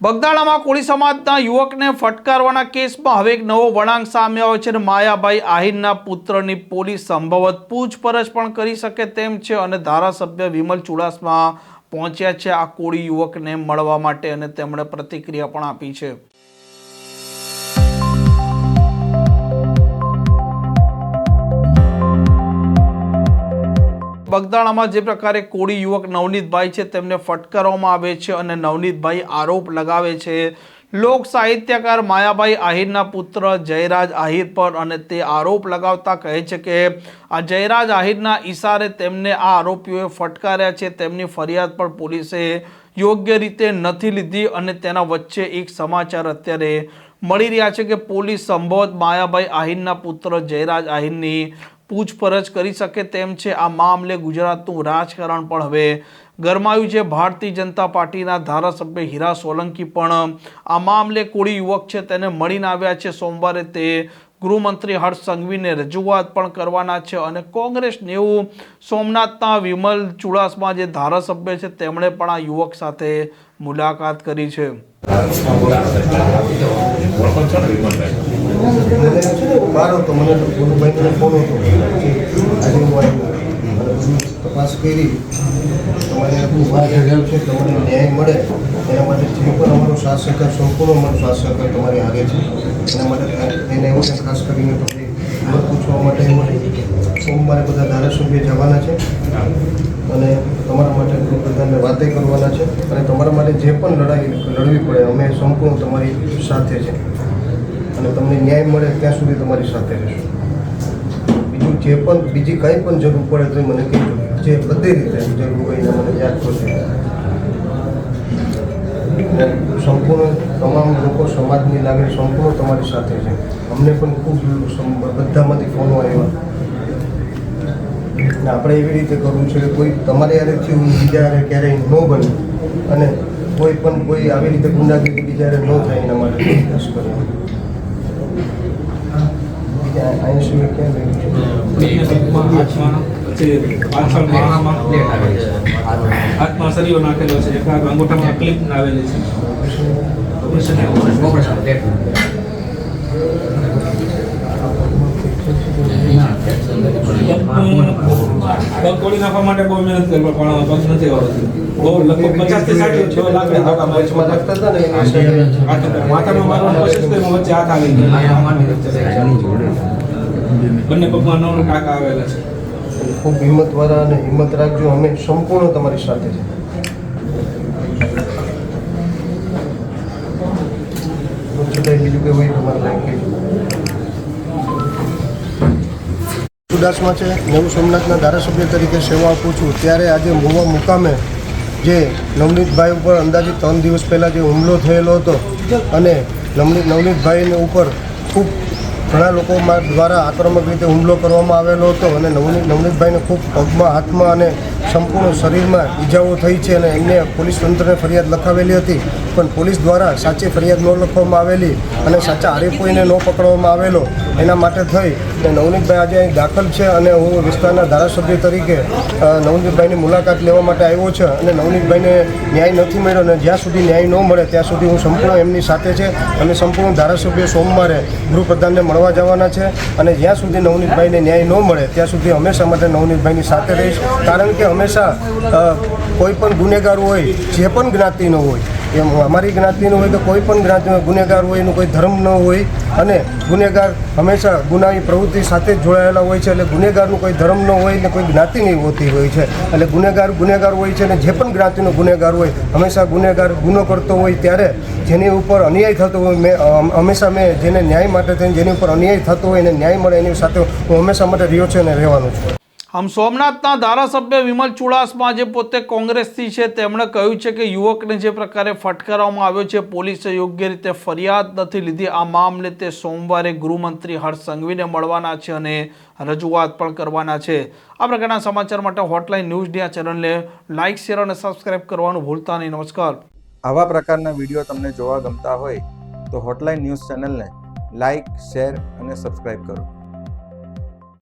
બગદાણામાં કોળી સમાજના યુવકને ફટકારવાના કેસમાં હવે એક નવો વળાંક સામે આવ્યો છે અને માયાભાઈ આહિરના પુત્રની પોલીસ સંભવત પૂછપરછ પણ કરી શકે તેમ છે અને ધારાસભ્ય વિમલ ચુડાસમા પહોંચ્યા છે આ કોળી યુવકને મળવા માટે અને તેમણે પ્રતિક્રિયા પણ આપી છે. બગદાણામાં જે પ્રકારે કોળી યુવક નવનીતભાઈ છે, તેમને ફટકારવામાં આવે છે અને નવનીતભાઈ આરોપ લગાવે છે. લોક સાહિત્યકાર માયાભાઈ આહિરના પુત્ર જયરાજ આહિર પર અને તે આરોપ લગાવતા કહે છે કે, આ જયરાજ આહિરના ઈશારે તેમને આ આરોપીઓએ ફટકાર્યા છે, તેમની ફરિયાદ પણ પોલીસે યોગ્ય રીતે નથી લીધી અને તેના વચ્ચે એક સમાચાર અત્યારે મળી રહ્યા છે કે પોલીસ સંભવત માયાભાઈ આહિરના પુત્ર જયરાજ આહિરની પૂછપરછ કરી શકે તેમ છે આ મામલે ગુજરાતનું રાજકારણ પણ હવે ગરમાયું છે. ભારતીય જનતા પાર્ટીના ધારાસભ્ય હીરા સોલંકી પણ આ મામલે કોળી યુવક છે તેને મળીને આવ્યા છે. સોમવારે તે ગૃહમંત્રી હર્ષ સંઘવીને રજૂઆત પણ કરવાના છે અને કોંગ્રેસ નેવું, સોમનાથના વિમલ ચુડાસમા જે ધારાસભ્ય છે તેમણે પણ આ યુવક સાથે મુલાકાત કરી છે. મને તો મને તો ગુરુભાઈને ફોન હતો. આજે હું આવ્યો તપાસ કરી. તમારે આટલું બહાર રહેલું છે તમને ન્યાય મળે. એના માટે જે પણ અમારો સાથ સહકાર સંપૂર્ણ અમારો સાથ સહકાર તમારી આગળ છે. એના માટે એને એવું ખાસ કરીને તમને મત પૂછવા માટે એવું સોમવારે બધા ધારાસભ્ય જવાના છે. અને તમારા માટે ગૃહપ્રધાનને વાતે કરવાના છે. અને તમારા માટે જે પણ લડાઈ લડવી પડે, અમે સંપૂર્ણ તમારી સાથે છે. અને તમને ન્યાય મળે ત્યાં સુધી તમારી સાથે રહીશું. બીજું જે પણ, બીજી કંઈ પણ જરૂર પડે તો મને કહેજો. જે બધી રીતે જરૂર હોય એને મને યાદ કરજો. સંપૂર્ણ તમામ લોકો સમાજની લાગણી સંપૂર્ણ તમારી સાથે છે. અમને પણ ખૂબ બધામાંથી ફોનો આવ્યા. ને આપણે એવી રીતે કરવું છે કે કોઈ તમારે યારે હું બીજા યારે ક્યારેય ન બને. અને કોઈ પણ કોઈ આવી રીતે ગુંડાગીરી બીજા યારે ન થાય એના માટે પ્રયાસ કરવાનો 80 હાથમાં સરીઓ નાખેલો છે આવેલી છે પગ નાખવા માટે બહુ મહેનત કરવા પણ પગ નથી આવતી લગભગ પચાસથી સાઠ છ લાખ ના ધોકા છે. વચમાં રાખતા હતા ને એની સાઈડે હાથ- માથામાં મારવાની કોશિશ કરી પણ વચ્ચે હાથ આવી ગયો. બંને પગમાં નવ આવેલા છે. ખૂબ હિંમતવાળા અને હિંમત રાખજો. અમે સંપૂર્ણ તમારી સાથે છે. બીજું કે હોય તમારે સુદાસમાં છે. નવું સોમનાથના ધારાસભ્ય તરીકે સેવા આપું છું. ત્યારે આજે મોવા મુકામે જે નવનીતભાઈ ઉપર અંદાજે ત્રણ દિવસ પહેલાં જે હુમલો થયેલો હતો અને નવનીત નવનીતભાઈને ઉપર ખૂબ ઘણા લોકો દ્વારા આક્રમક રીતે હુમલો કરવામાં આવેલો હતો અને નવનીત નવનીતભાઈને ખૂબ પગમાં હાથમાં અને સંપૂર્ણ શરીરમાં ઈજાઓ થઈ છે અને એમને પોલીસ તંત્રને ફરિયાદ લખાવેલી હતી. પણ પોલીસ દ્વારા સાચી ફરિયાદ ન લખવામાં આવેલી અને સાચા આરોપીને ન પકડવામાં આવેલો. એના માટે થઈ અને નવનીતભાઈ આજે અહીં દાખલ છે અને હું વિસ્તારના ધારાસભ્ય તરીકે નવનીતભાઈની મુલાકાત લેવા માટે આવ્યો છે અને નવનીતભાઈને ન્યાય નથી મળ્યો અને જ્યાં સુધી ન્યાય ન મળે ત્યાં સુધી હું સંપૂર્ણ એમની સાથે છે અને સંપૂર્ણ ધારાસભ્ય સોમવારે ગૃહપ્રધાનને મળવા જવાના છે અને જ્યાં સુધી નવનીતભાઈને ન્યાય ન મળે ત્યાં સુધી હંમેશા માટે નવનીતભાઈની સાથે રહીશ. કારણ કે હંમેશા કોઈ પણ ગુનેગાર હોય, જે પણ જ્ઞાતિનો હોય એમ અમારી જ્ઞાતિનું હોય કે કોઈ પણ જ્ઞાતિનો ગુનેગાર હોય, એનું કોઈ ધર્મ ન હોય. અને ગુનેગાર હંમેશા ગુનાની પ્રવૃત્તિ સાથે જ જોડાયેલા હોય છે. એટલે ગુનેગારનું કોઈ ધર્મ ન હોય ને કોઈ જ્ઞાતિ નહીં હોતી હોય છે. એટલે ગુનેગાર ગુનેગાર હોય છે અને જે પણ જ્ઞાતિનો ગુનેગાર હોય, હંમેશા ગુનેગાર ગુનો કરતો હોય ત્યારે જેની ઉપર અન્યાય થતો હોય, મેં હંમેશા મેં જેને ન્યાય માટે થઈને જેની ઉપર અન્યાય થતો હોય એને ન્યાય મળે એની સાથે હું હંમેશા માટે રહ્યો છે અને રહેવાનું છું. આમ સોમનાથના ધારાસભ્ય વિમલ ચુડાસમા જે પોતે કોંગ્રેસથી છે, તેમણે કહ્યું છે કે યુવકને જે પ્રકારે ફટકારવામાં આવ્યો છે, પોલીસે યોગ્ય રીતે ફરિયાદ નથી લીધી. આ મામલે તે સોમવારે ગૃહમંત્રી હર્ષ સંઘવીને મળવાના છે અને રજૂઆત પણ કરવાના છે. આ પ્રકારના સમાચાર માટે હોટલાઇન ન્યૂઝ આ ચેનલને લાઇક શેર અને સબસ્ક્રાઇબ કરવાનું ભૂલતા નહીં. નમસ્કાર. આવા પ્રકારના વીડિયો તમને જોવા ગમતા હોય તો હોટલાઇન ન્યૂઝ ચેનલને લાઇક શેર અને સબસ્ક્રાઇબ કરો.